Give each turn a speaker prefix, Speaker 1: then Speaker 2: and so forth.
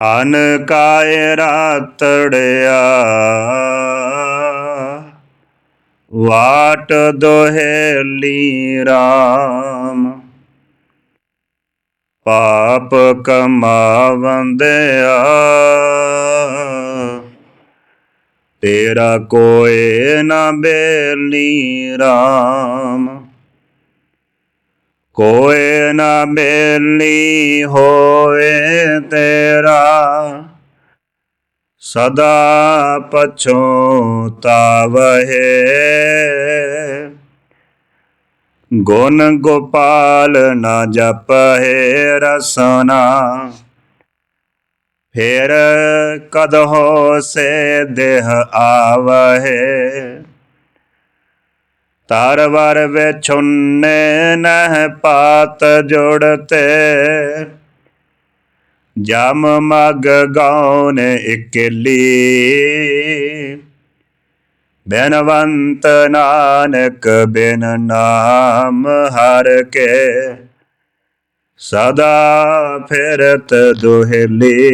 Speaker 1: ਅਨ ਕਾਇ ਰਾਤੜਿਆ। ਵਾਟ ਦੋਹੇਲੀ RAM ਪਾਪ ਕਮਾਵੰਦਿਆ। ਤੇਰਾ ਕੋਏ ਨਾ ਬੇਲੀ RAM ਕੋਏ ਨਾ ਬੇਲੀ ਹੋਏ ਤੇਰਾ ਸਦਾ ਪਛੋਤਾਵਹਿ ਗੁਣ ਗੋਪਾਲ ਨਾ ਜਪਹਿ ਰਸਨਾ। ਫਿਰ ਕਦ ਸੇ ਦੇਹ ਆਵਹਿ ਤਾਰ ਵਰ ਵਿਛੁੰਨੇ ਨਹਿ ਪਾਤ ਜੁੜਤੇ ਜਮ ਮਗ ਗਾਉਨ ਇਕਲੀ। ਬੇਨਵੰਤ ਨਾਨਕ ਬਿਨ ਨਾਮ ਹਰ ਕੇ। ਸਦਾ ਫਿਰਤ ਦੁਹਲੀ।